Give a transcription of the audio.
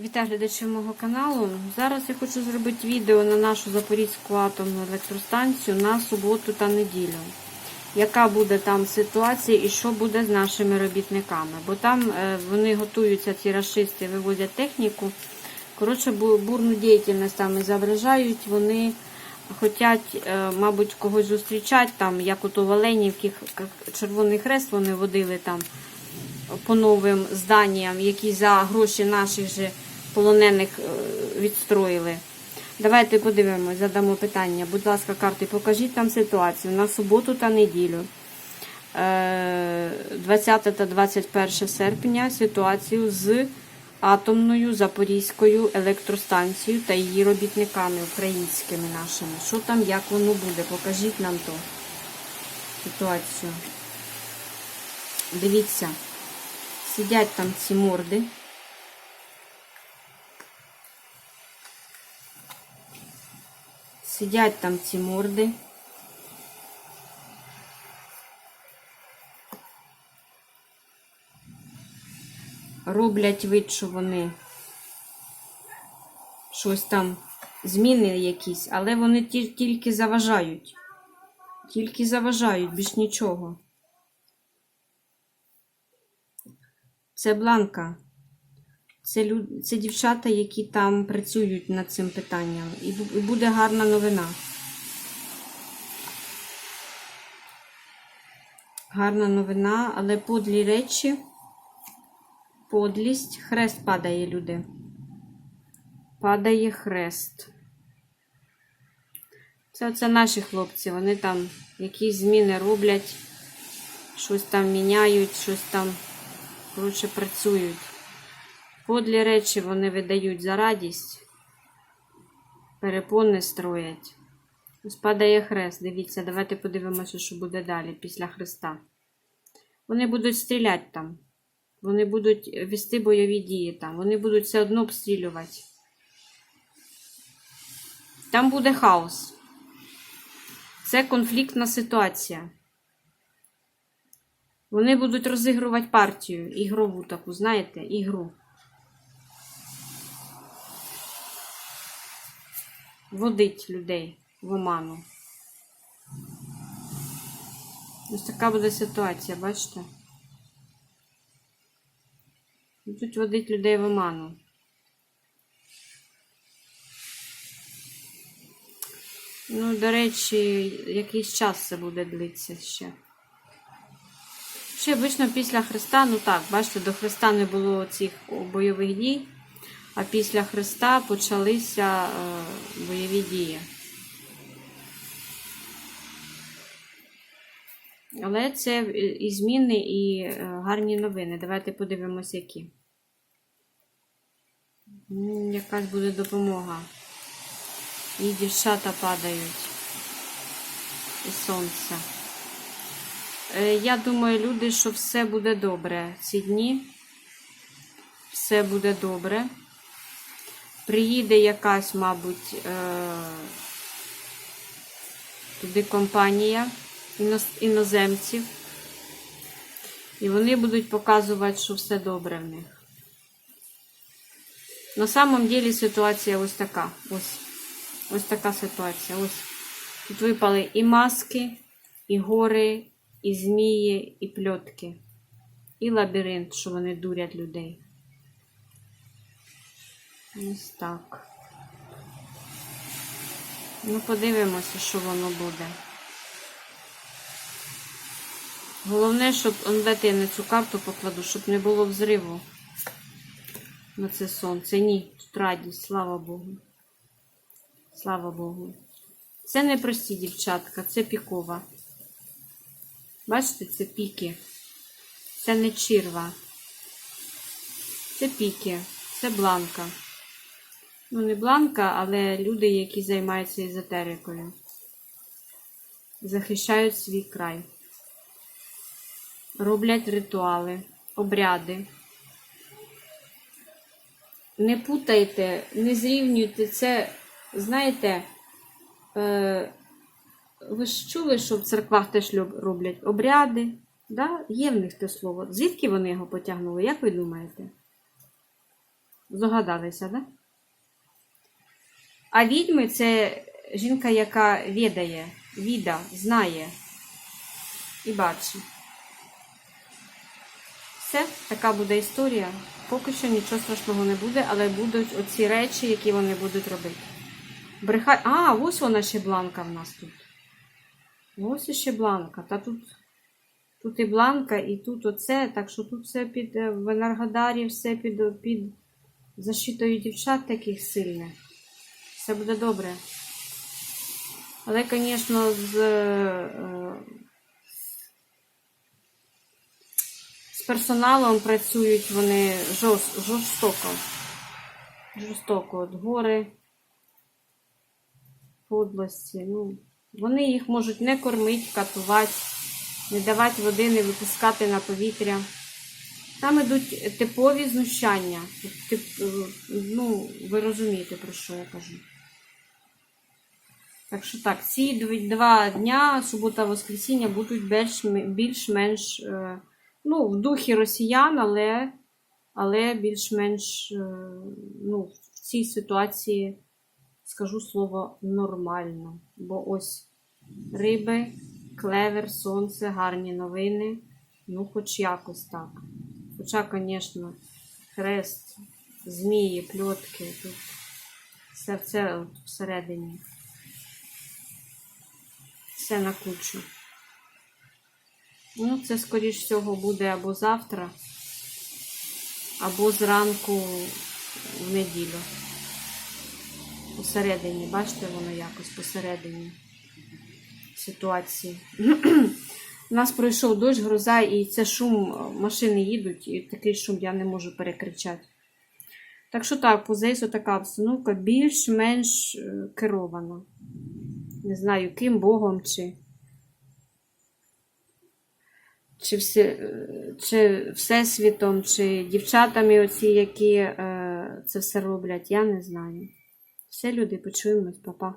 Вітаю глядачів мого каналу. Зараз я хочу зробити відео на нашу Запорізьку атомну електростанцію на суботу та неділю. Яка буде там ситуація і що буде з нашими робітниками? Бо там е, вони готуються, ці расисти, вивозять техніку. Коротше, бу- бурну діяльність там і зображають. Вони хочуть, е, мабуть, когось зустрічати, там, як ото в Оленівці, Червоний Хрест вони водили там по новим зданням, які за гроші наших же полонених е, відстроїли. Давайте подивимось, задамо питання. Будь ласка, карти, покажіть там ситуацію на суботу та неділю. Е, 20 та 21 серпня ситуацію з атомною Запорізькою електростанцією та її робітниками українськими нашими. Що там, як воно буде? Покажіть нам то ситуацію. Дивіться, сидять там ці морди. Сидять там ці морди. Роблять вид, що вони щось там, зміни якісь, але вони тільки заважають. Тільки заважають, більш нічого. Це Бланка. Це, лю... це дівчата, які там працюють над цим питанням. І буде гарна новина. Гарна новина, але подлі речі, подлість, хрест падає, люди. Падає хрест. Це, це наші хлопці, вони там якісь зміни роблять, щось там міняють, щось там, коротше, працюють. Подлі речі вони видають за радість, перепони строять. Ось падає хрест. Дивіться, давайте подивимося, що буде далі після хреста. Вони будуть стріляти там. Вони будуть вести бойові дії там. Вони будуть все одно обстрілювати. Там буде хаос. Це конфліктна ситуація. Вони будуть розігрувати партію, ігрову таку, знаєте, ігру. Водить людей в оману. Ось така буде ситуація, бачите? Будуть водить людей в оману. Ну, до речі, якийсь час це буде длитися ще. Ще обично після Христа, ну так, бачите, до Христа не було цих бойових дій, а після Христа почалися е, бойові дії. Але це і зміни, і е, гарні новини. Давайте подивимося, які. Якась буде допомога. І дівчата падають. І сонце. Е, Я думаю, люди, що все буде добре ці дні. Все буде добре. Приїде якась, мабуть, е, туди компанія іноз- іноземців. І вони будуть показувати, що все добре в них. На самом деле ситуація ось така. Ось. Ось така ситуація. Ось. Тут випали і маски, і гори, і змії, і пльотки. І лабіринт, що вони дурять людей. Ось так. Ну, подивимося, що воно буде. Головне, щоб дайте я на цю карту покладу, щоб не було взриву на це сонце. Ні, тут радість, слава Богу. Слава Богу. Це не прості дівчатка, це пікова. Бачите, це піки. Це не чірва. Це піки, це бланка. Ну, не бланка, але люди, які займаються езотерикою. Захищають свій край. Роблять ритуали, обряди. Не путайте, не зрівнюйте це, знаєте, е, ви ж чули, що в церквах теж роблять обряди. Да? Є в них те слово. Звідки вони його потягнули, як ви думаєте? Здогадалися, да? А відьми це жінка, яка відає, віда, знає і бачить. Все, така буде історія. Поки що нічого страшного не буде, але будуть оці речі, які вони будуть робити. Бреха... А, ось вона ще бланка в нас тут. Ось іще бланка. Та тут, тут і бланка, і тут оце. Так що тут все під е, в Енергодарі, все під, під защитою дівчат таких сильних. Все буде добре. Але, звісно, з, е, з персоналом працюють вони жорст, жорстоко. Жорстоко. От гори, подлості. Ну, вони їх можуть не кормити, катувати, не давати води, не випускати на повітря. Там ідуть типові знущання. Тип, е, ну, ви розумієте, про що я кажу. Так що так, ці два дня, субота, воскресіння, будуть більш- більш-менш е, ну, в духі росіян, але, але більш-менш е, ну, в цій ситуації скажу слово нормально. Бо ось риби, клевер, сонце, гарні новини. Ну, хоч якось так. Хоча, звісно, хрест, змії, пльотки, тут все це всередині. Все на кучу. Ну, це, скоріш всього, буде або завтра, або зранку в неділю. Посередині, бачите, воно якось посередині ситуації. У нас пройшов дощ, гроза, і це шум, машини їдуть, і такий шум я не можу перекричати. Так що так, по ЗЕСу така обстановка більш-менш е, керована. Не знаю, ким Богом чи. Чи, всі, е, чи Всесвітом, чи дівчатами, оці, які е, це все роблять, я не знаю. Все, люди, почуємось, папа.